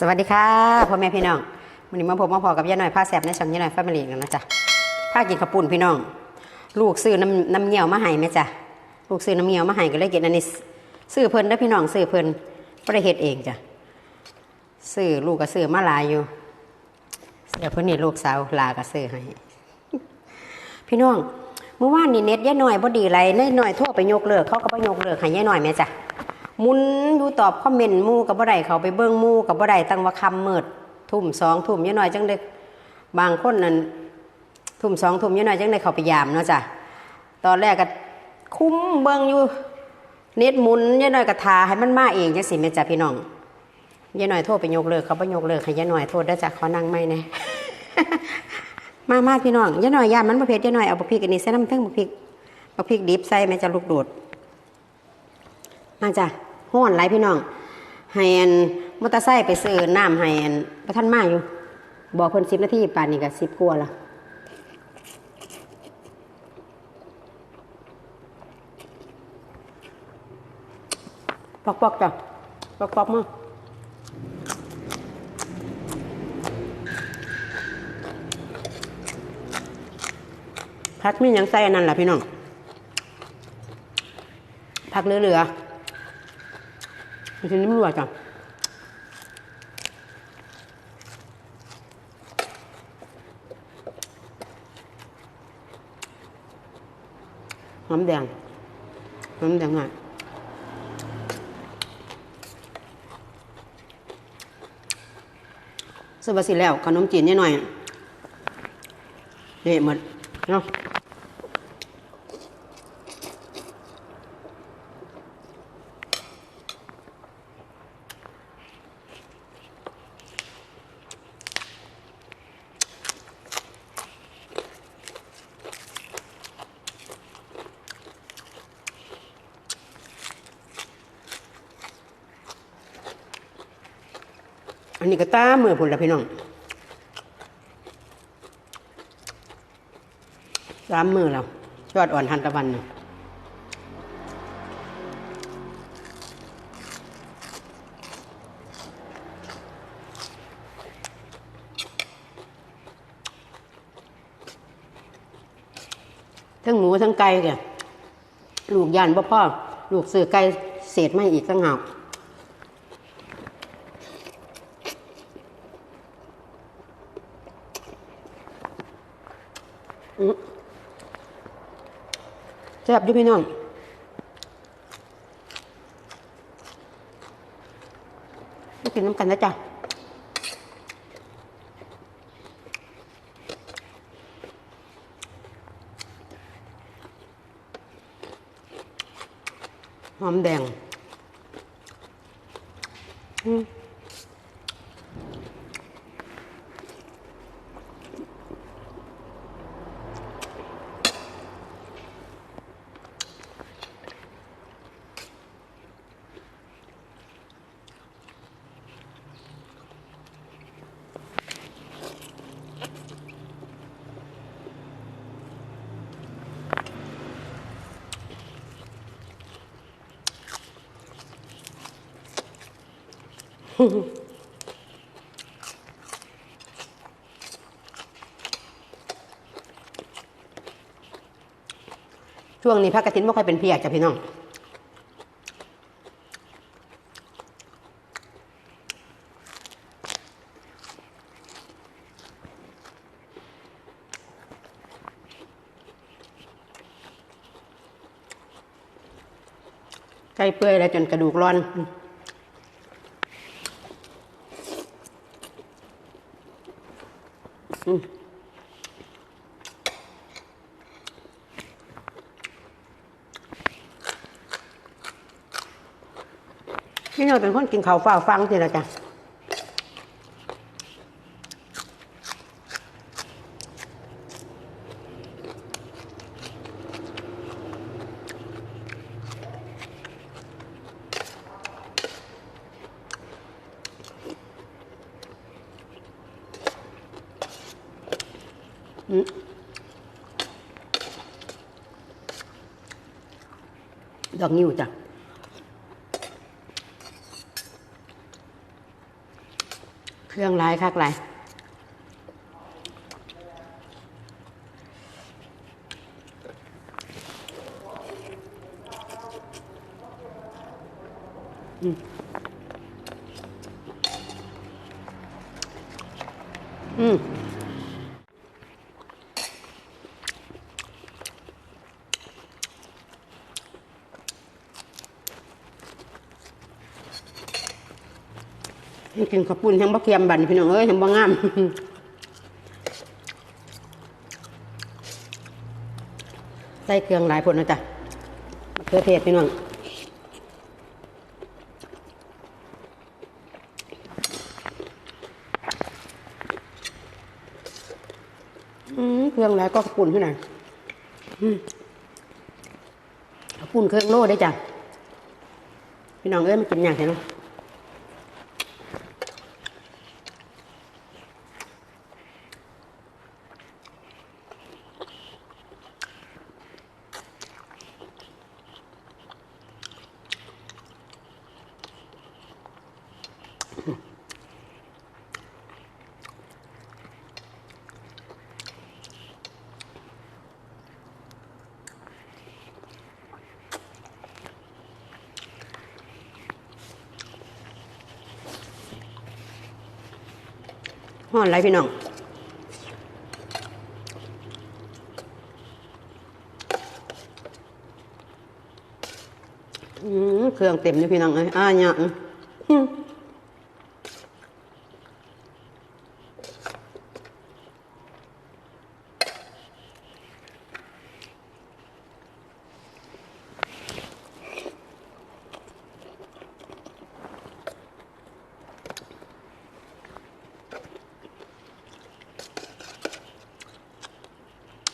สวัสดีค่ะพ่อแม่พี่น้องวันนี้มาพบมาพอกับย่าหน่อยผ้าแสบในช่องย่าหน่อยแฟมิลี่กันนะจ๊ะผ้ากินข้าวปุ้นพี่น้อง ลูกซื้อน้ำน้ำเงี้ยวมาให้ไหมจ๊ะลูกซื้อน้ำเงี้ยวมาให้ก็เลยกินอันนี้ซื้อเพิ่นได้พี่น้องซื้อเพิ่นไม่ได้เฮ็ดเองจ้ะซื้อลูกก็ซื้อมาลายอยู่เดี๋ยวเพิ่นนี่ลูกสาวลาก็ซื้อให้พี่น้องเมื่อวานนี่เน็ตย่าหน่อยบ่ดีไรเน่หน่อยโทรไปยกเลิกเขาก็ไปยกเลิกให้ย่าหน่อยแม่จ้ะ มุนอยู่ตอบคอมเมนต์มู่กับบ่ได้เขาไปเบิ่งมู่กับบ่ได้ตั้งว่าคำมืดทุ่มสองทุ่มยายน้อยจังได้บางคนนั่นทุ่มสองทุ่มยายน้อยจังได้เขาไปยามเนาะจ้ะตอนแรกก็คุ้มเบิ่งอยู่เน็ตมุนยายน้อยก็ทาให้มันมาเองจังสิแม่จ้ะพี่น้องยายน้อยโทรไปยกเลิกเขาบ่ยกเลิกให้ยายน้อยโทษได้จ้ะเขอนั่งไม่แน่มามาพี่น้องยายน้อยยามมันบ่เผ็ดยายน้อยเอาบักพริกอันนี้ใส่น้ำเทั้งบักพริกบักพริกดิบใส่แม่จะลูกโดดมาจ้ะ ห้อนไรพี่น้องให้อันมอเตอร์ไซค์ไปซื้อน้ำให้อันพระท่านมาอยู่ บอกเพิ่นสิบนาทีป่านนี้ก็สิบกว่าละปอกปอกจ้ะปอกปอกมาพักมีหยังใส่อันนั้นล่ะพี่น้องพักเหลือๆ มันจะนิ่มรัวจังหอมแดงหอมแดงอะสวัสดีแล้วขนมจีนนิดหน่อยเด็หมดเนาะ นนี้ก็ตามือพุ่นละพี่น้องสามมือแล้วยอดอ่อนทันตะวันทั้งหมูทั้งไก่แกลูกยานบ่พ่อลูกซื้อไก่เศษไม่อีกตั้งหาก แซ่บอยู่พี่น้องมากินน้ำกันนะจ๊ะหอมแดง อืม ช่วงนี้พักกระถินไม่ค่อยเป็นเพียกจ้ะพี่น้อง ไก่เปื่อยแล้วจนกระดูกร้อน พี่น้องเป็นคนกินข้าวเฝ้าฟังสินะจ๊ะอืม ดอกนิ้วจ้ะเครื่องไลายคักหลายอืมอืมให้ กินข้าวปุ้นทั้งบะเคียมบันพี่น้องเอ้ยทั้งบะงามใส่เครื่องหลายผลนะจ๊ะมะเขือเทศพี่น้องเครื่องหลายก็ข้าวปุ้นที่ไหนอืมข้าวปุ้นเครื่องโล่ได้จ้ะพี่น้องเอ้ยมากินอย่างไรเนาะ ห่อนไรพี่น้องอืมเครื่องเต็มเลยพี่น้องเอ้ยอ่าเนี่ย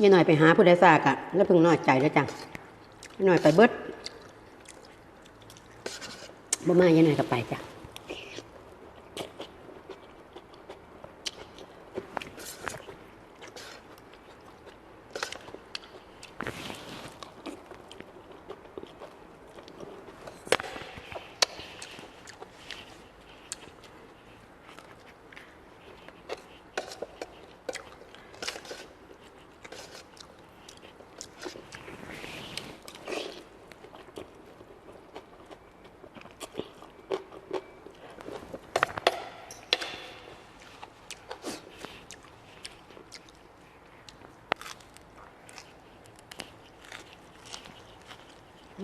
ยี่หน่อยไปหาผู้ใดสากอะแล้วเพิ่งน้อยใจแล้วจังยี่หน่อยไปเบิดบ่มายี่หน่อยก็ไปจ้ะ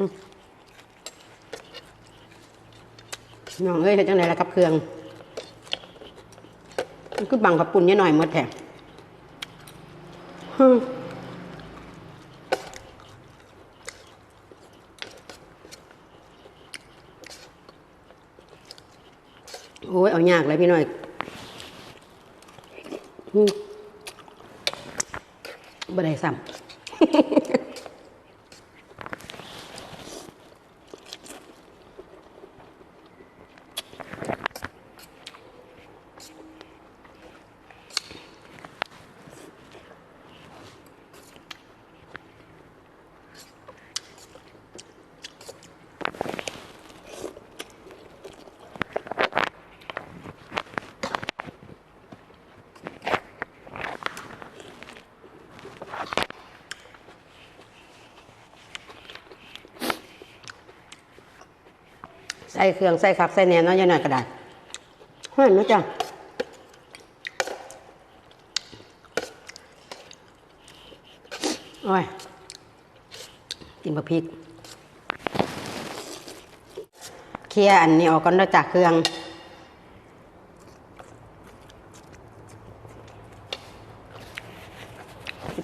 น้องเอ้ยเฮ็ดจังไดล่ะกับเครื่องมันคือบังกับปุ่นยี่หน่อยหมดแท้โอ้ย เอายากเลยพี่หน่อยบ่ได้ซ้ำ ใส่เครื่องใส่คักใส่แหนมเนาะยายหน่อยก็ได้เฮ้ยนะจ๊ะโอ้ยกินบะพริกเคลียอันนี้ออกก่อนแล้วจากเครื่อง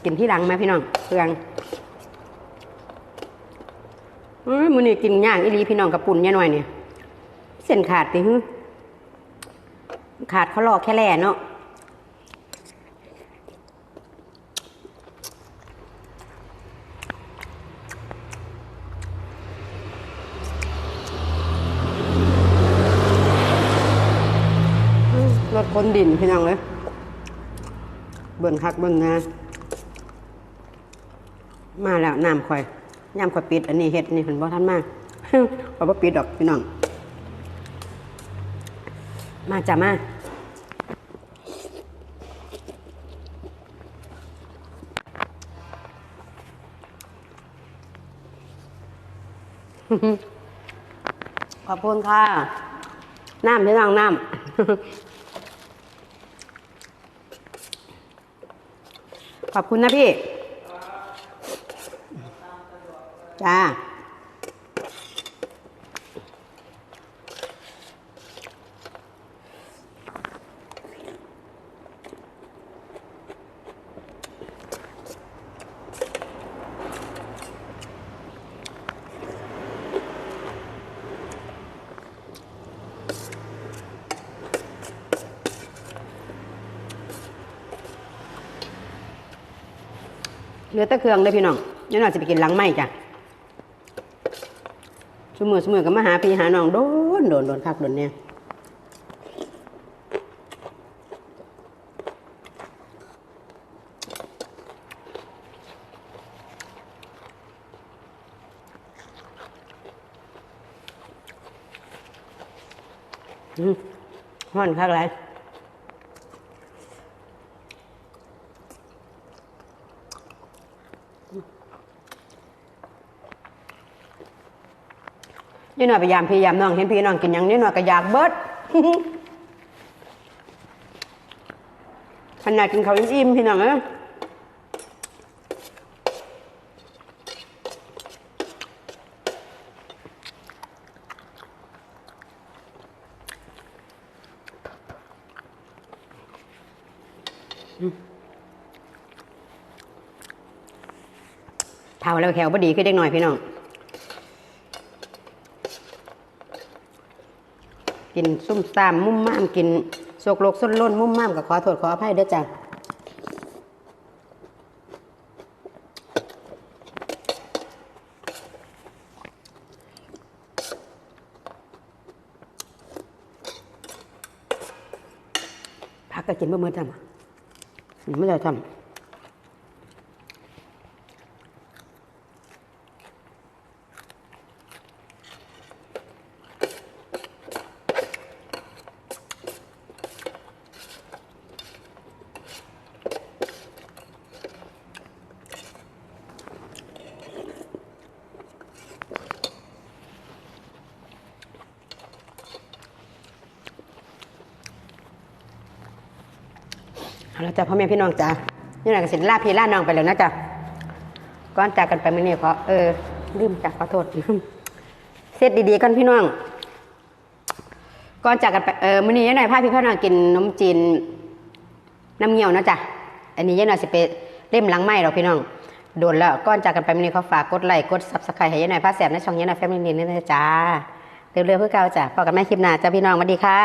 กินที่หลังไหมพี่น้องเครื่องเอ้ยมือนี่กินย่างอีหลีพี่น้องกับปุ่นยายหน่อยเนี่ย เส้นขาดติฮึขาดเขาหลอกแค่แล่เนาะรถคนดินพี่น้องเลยเบิ่นคักเบิ่นนะ มาแล้วน้ำข่อยย่ำข่อยปิด อันนี้เฮ็ดนี่เพิ่นบ่ทันมากข่อยบ่ปิดดอกพี่น้อง มาจ้ะมาขอบคุณค่ะ น้ำพี่น้องน้ำ ขอบคุณนะพี่ เหลือแต่เครื่องเลยพี่น้องเดี๋ยวน่อยจะไปกินหลังไหมจ้ะสมือสมือก็มาหาพี่หาน้องโดนโดนโดนคักโดนเนี่ยอืมห่อนคักไร นี่หน่อยพยายามพยายามน้องเห็นพี่น้องกินหยังนี่หน่อยก็อยากเบิดขนาดกินเขาอิ่มๆพี่น้องเอ้ย เท่าแล้วแขวพอดีขึ้นเด็กน่อยพี่น้องกินซุ่มซ่ามมุ่มม่ามกินโศกโลกส้นล้นมุ่มม่ามก็ขอโทษขออภัยเด้อจ้ะพักก็กินบะมือทำไม่ได้ทำ เอาละจ้ะพ่อแม่พี่น้องจ้ะนี่หน่อยก็สินลาพี่ลาน้องไปแล้วนะจ้ะก่อนจากกันไปมื่อนี้ขอเออลืมจ้ะขอโทษเสร็จดีๆกันพี่น้องก่อนจากกันไปเออมื้อนี้ยายหน่อยพาพี่พ่อน้องกินนมจีนน้ำเงี้ยวนะจ๊ะอันนี้ยายหน่อยสิไปเล่มหลังไม้เราพี่น้องโดนแล้วก่อนจากกันไปมื้อนี้เขาฝากกดไลค์กดซับสไครต์ให้ยายหน่อยพาแสบในช่องยายหน่อยแฟมิลี่นี่นะจ้าเร็วๆเพื่อเก่าจ้ะพอกันแม่คลิปหน้าจ้าพี่น้องสวัสดีค่ะ